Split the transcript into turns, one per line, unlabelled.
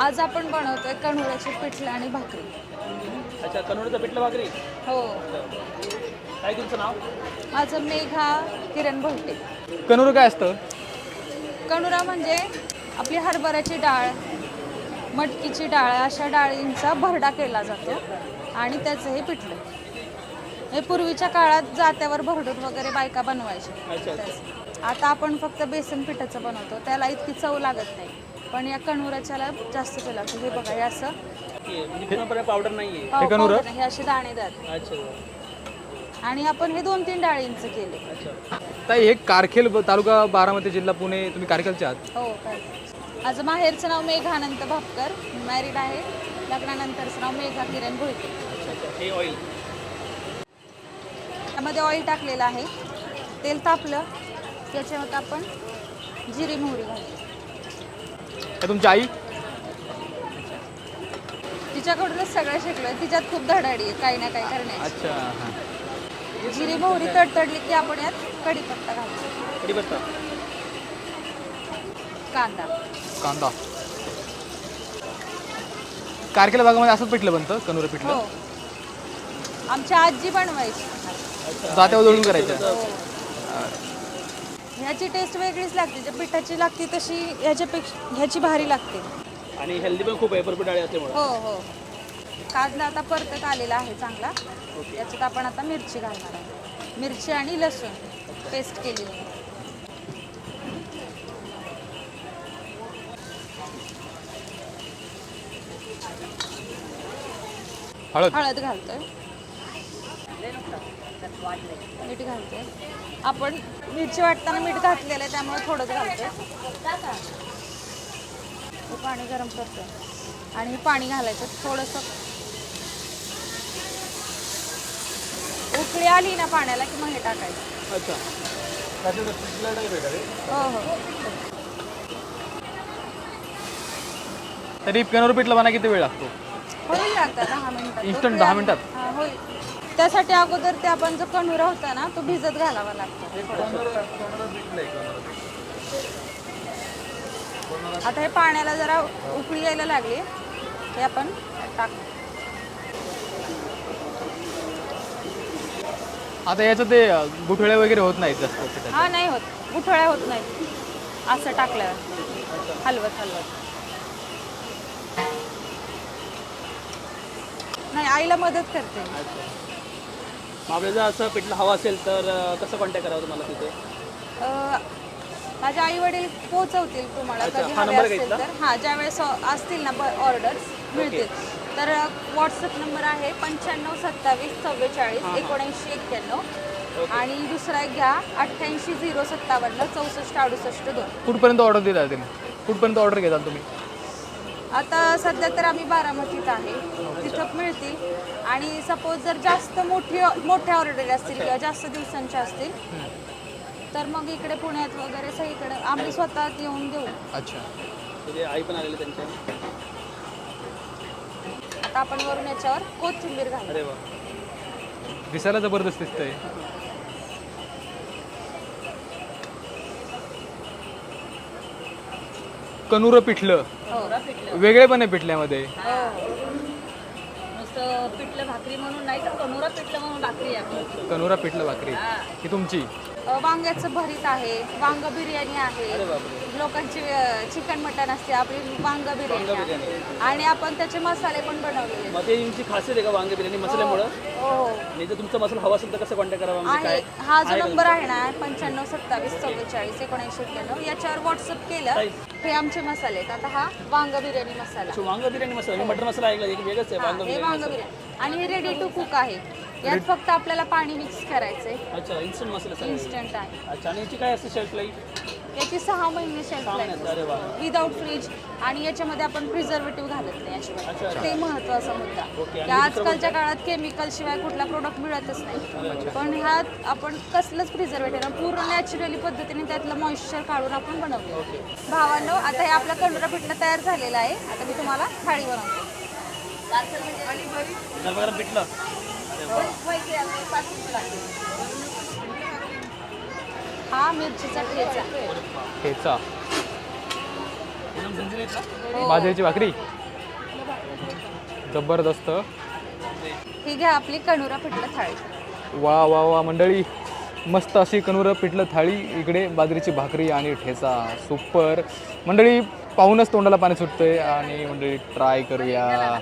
आज आपण बनवतोय कणुऱ्याची पिठलं आणि भाकरी.
अच्छा कन्नडचं पिठलं भाकरी?
हो.
काय तुमचं नाव?
माझं मेघा किरण भोटे.
कनूर काय असतं?
कणुरा म्हणजे आपली हरभऱ्याची डाळ मटकीची डाळ अशा डाळींचा भरडा केला जातो आणि त्याचं हे पिठलं. हे पूर्वीच्या काळात जात्यावर भरडून वगैरे बायका बनवायच्या.
अच्छा
त्याचं. आता आपण फक्त बेसन पिठाचं बनवतो त्याला इतकी चव लागत नाही. पण या कणुऱ्याच्याला जास्त चव लागते. हे बघा हे असं
म्हणजे पूर्णपणे पावडर नाही आहे
पाव-
कणुरं?
पावडर नाही, हे असे दाणेदार
अच्छा.
आणि आपण हे दोन तीन डाळींचं केले.
अच्छा.
ताई हे कारखेल ब- तालुका बारामती जिल्हा पुणे तुम्ही कारखेलचे आहात?
हो काय माझं माहेरचं नाव मेघानंत भापकर. मॅरिड आहे. लग्नानंतरचं नाव मेघा किरण
अच्छा अच्छा. हे ऑइल
त्यामध्ये ऑइल टाकलेलं आहे. तेल तापलं. त्याच्यावर आपण जिरी मोहरी घालतो.
तुमची आई?
तिच्याकडूनच सगळं शिकलोय. तिच्यात खूप धडाडी आहे. काही ना काही करण्याची.
अच्छा हां.
जिरी मोहरी तडतडली की आपण यात कढीपत्ता घालतो
कढीपत्ता?
कांदा.
कांदा. कारखेल भागामध्ये असंच पिठलं बनतं? कनूर
हो.
पिठलं
आमची आजी बनवायची.
जात्यावर जोडून करायचं.
हो. ह्याची टेस्ट वेगळीच लागते. जे पिठाची लागते तशी ह्याच्यापेक्षा ह्याची भारी लागते.
आणि हेल्दी पण खूप आहे भरपूर डाळी असल्यामुळे
हो हो. कांदा आता परतत आलेला आहे चांगला. याच्यात आपण आता मिरची घालणार आहे मिरची आणि लसूण पेस्ट केली
हळद.
हळद घालतोय. मीठ घालतोय आपण मिरची वाटताना मीठ घातलेलं आहे त्यामुळे थोडंच घालतोय हे पाणी गरम करतोय आणि पाणी घालायचं थोडंसं. उकळी आली ना पाण्याला की मग हे टाकायचं.
अच्छा.
हो हो.
तरी पिठलं बना किती वेळ लागतो?
होईल दहा मिनिटात. उकळी
दहा मिनिटात?
होईल. त्यासाठी अगोदर ते आपण जो कणुरा होता ना तो भिजत घालावा लागतो. आता हे पाण्याला जरा उकळी यायला लागली. हे आपण टाक
आता याचं ते गुठळे वगैरे होत नाहीत जास्त.
हा नाही होत. गुठळ्या होत नाहीत. असं टाकल्यावर हलवत हलवत. नाही आईला मदत करते.
आपल्याला जर असं पिठलं हवं असेल तर अं, कसं कॉन्टॅक्ट करावं तुम्हाला तिथे?
अ, माझे आई वडील पोहोचवतील तुम्हाला
अच्छा,
कधी
हा
हवे
नंबर घेतला?
तर. हा ज्यावेळेस असतील ना ऑर्डर्स मिळतील. तर व्हॉट्सअप नंबर आहे पंच्याण्णव सत्तावीस चव्वेचाळीस एकोणऐंशी एक्क्याण्णव. आणि दुसरा एक घ्या अठ्ठ्याऐंशी झिरो सत्तावन्न चौसष्ट अडुसष्ट दोन.
कुठपर्यंत ऑर्डर तुम्ही? कुठपर्यंत ऑर्डर घेताल तुम्ही?
आता सध्या तर आम्ही बारामतीत आहे. तिथं मिळतील. आणि सपोज जर जास्त मोठी मोठ्या ऑर्डर असतील किंवा जास्त दिवसांच्या असतील तर मग इकडे पुण्यात वगैरे सगळीकडे आम्ही स्वतः येऊन देऊ.
अच्छा.
म्हणजे आई पण आलेले त्यांच्या?
आता आपण वरून याच्यावर कोथिंबीर घालू.
अरे वा.
दिसायला जबरदस्त दिसतंय. कनूर पिठलं.
हो.
वेगळेपण आहे पिठल्यामध्ये
नुसतं पिठलं भाकरी म्हणून नाही तर कनोरा पिठलं म्हणून भाकरी आहे आपली.
कनोरा पिठलं भाकरी. ही. तुमची?
अ, वांग्याचं भरीत आहे. वांग बिर्याणी आहे. लोकांची चिकन मटन असते आपली वांग बिर्याणी. आणि आपण त्याचे मसाले पण बनवलेले आहेत.
मग ते तुमची खासियत आहे का वांगे बिर्याणी मसाल्यामुळं?
हो
आणि जर तुमचा मसाला हवा असेल तर कसं कॉन्टॅक्ट करावा? म्हणजे काय
हा जो नंबर आहे ना पंच्याण्णव सत्तावीस चव्वेचाळीस एकोणऐंशी एक्क्याण्णव याच्यावर व्हॉट्सअप केलं हे आमचे मसाले आहेत. आता हा वांग बिर्याणी मसाला.
अच्छा, वांग बिर्याणी मसाला. मी मटन मसाला ऐकला एक वेगळंच आहे
हा,
वांग
हे
बिर्याणी
वांग बिर्याणी. आणि हे रेडी टू कुक आहे. यात फक्त आपल्याला पाणी मिक्स करायचंय.
अच्छा इन्स्टंट मसाला सगळं
इन्स्टंट आहे.
अच्छा आणि याची काय असते शेल्फ लाईफ
याची सहा महिने शेल्फ लाईफ विदाऊट फ्रीज आणि याच्यामध्ये आपण प्रिझर्वेटिव्ह घालत नाही. अजिबात. ते महत्त्वाचा मुद्दा. की आजकालच्या काळात केमिकल शिवाय कुठला प्रोडक्ट मिळतच नाही. पण ह्यात आपण कसलंच प्रिझर्वेटिव्ह पूर्ण नॅचरली पद्धतीने त्यातलं मॉइश्चर काढून आपण बनवले भावांनो आता हे आपला कंडोरा पिठलं तयार झालेलं आहे. आता मी तुम्हाला थाळी बनवते.
पिठलं
हा मिरचीचा ठेचा.
ठेचा. बाजरीची भाकरी? जबरदस्त.
ही घ्या आपली कणुरा पिठलं थाळी.
वा वा वा मंडळी. मस्त अशी कणुरं पिठलं थाळी इकडे बाजरीची भाकरी आणि ठेचा. सुपर. मंडळी पाहूनच तोंडाला पाणी सुटतंय आणि मंडळी ट्राय करूया.